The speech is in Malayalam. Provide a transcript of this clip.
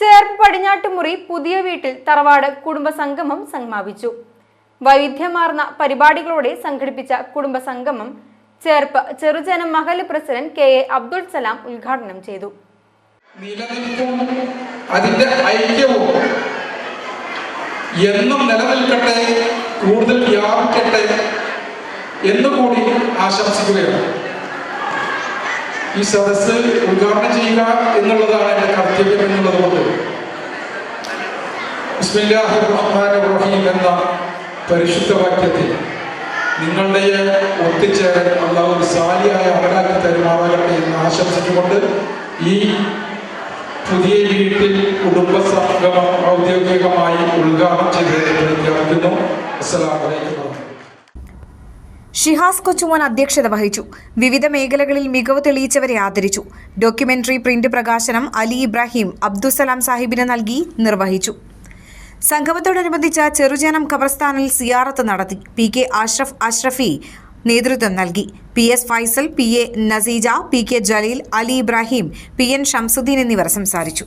ചേർപ്പ് പടിഞ്ഞാട്ടുമുറി പുതിയ വീട്ടിൽ തറവാട് കുടുംബസംഗമം സമാപിച്ചു. വൈവിധ്യമാർന്ന പരിപാടികളോടെ സംഘടിപ്പിച്ച കുടുംബസംഗമം Cherpu Cherujana Mahal president K A Abdul Salam ഉദ്ഘാടനം ചെയ്തു. അതിന്റെ ഐക്യവും എന്നും നിലനിൽക്കട്ടെ കൂടുതൽ വ്യാപിക്കട്ടെ എന്നുകൂടി ആശംസിക്കുകയാണ്. ഈ സദസ്സ് ഉദ്ഘാടനം ചെയ്യുക എന്നുള്ളതാണ് എന്റെ കർത്തവ്യം എന്നുള്ളത് കൊണ്ട് റഹീം എന്ന പരിശുദ്ധ വാക്യത്തിൽ നിങ്ങളുടെ ഒത്തുചേരൽ ഉള്ള ഒരു സാലിയായ അവരാക്കി തരുമാറാകട്ടെ എന്ന് ആശംസിച്ചുകൊണ്ട് ഈ പുതിയ വീട്ടിൽ കുടുംബസംഗമം ഔദ്യോഗികമായി ഉദ്ഘാടനം ചെയ്തതിനെ പ്രഖ്യാപിക്കുന്നു അസ്സലാമു അലൈക്കും വറഹ്മത്തുള്ളാഹി. ഷിഹാസ് കൊച്ചുമോൻ അധ്യക്ഷത വഹിച്ചു. വിവിധ മേഖലകളിൽ മികവ് തെളിയിച്ചവരെ ആദരിച്ചു. ഡോക്യുമെന്ററി പ്രിന്റ് പ്രകാശനം അലി ഇബ്രാഹിം അബ്ദുസലാം സാഹിബിന് നൽകി നിർവഹിച്ചു. സംഗമത്തോടനുബന്ധിച്ച ചെറുജനം ഖബർസ്ഥാനിൽ സിയാറത്ത് നടത്തി. പി കെ അഷ്റഫ് അഷ്റഫി നേതൃത്വം നൽകി. P S Faisal P A Naseeja P K Jaleel Ali Ibrahim P N Shamsuddin എന്നിവർ സംസാരിച്ചു.